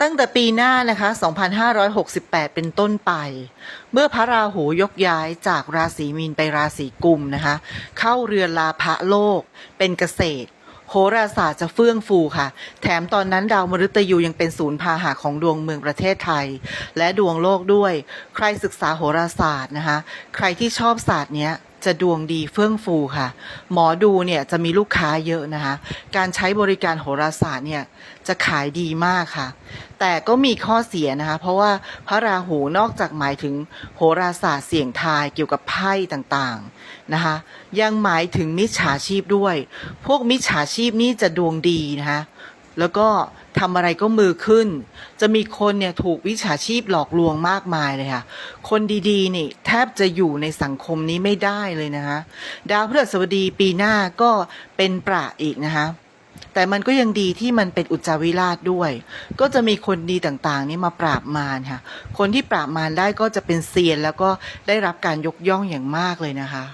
ตั้งแต่ปีหน้านะคะ 2568 เป็นต้นไป เมื่อพระราหูยกย้ายจากราศีมีนไปราศีกุมนะคะ เข้าเรือนลาภะโลก เป็นเกษตร โหราศาสตร์จะเฟื่องฟูค่ะ แถมตอนนั้นดาวมฤตยูยังเป็นศูนย์พาหะของดวงเมืองประเทศไทย และดวงโลกด้วย ใครศึกษาโหราศาสตร์นะคะ ใครที่ชอบศาสตร์เนี้ยจะดวงดีเฟื่องฟูค่ะ หมอดูเนี่ยจะมีลูกค้าเยอะนะคะ การใช้บริการโหราศาสตร์เนี่ยจะขายดีมากค่ะ แต่ก็มีข้อเสียนะคะ เพราะว่าพระราหูนอกจากหมายถึงโหราศาสตร์เสี่ยงทายเกี่ยวกับไพ่ต่างๆนะคะ ยังหมายถึงมิจฉาชีพด้วย พวกมิจฉาชีพนี่จะดวงดีนะคะแล้วก็ทำอะไรก็มือขึ้น จะมีคนเนี่ยถูกวิชาชีพหลอกลวงมากมายเลยค่ะ คนดีๆ นี่แทบจะอยู่ในสังคมนี้ไม่ได้เลยนะคะ ดาวพฤหัสบดีปีหน้าก็เป็นประอีกนะคะ แต่มันก็ยังดีที่มันเป็นอุจจาวิราชด้วย ก็จะมีคนดีต่างๆ นี่มาปราบมารค่ะ คนที่ปราบมารได้ก็จะเป็นเซียนแล้วก็ได้รับการยกย่องอย่างมากเลยนะคะ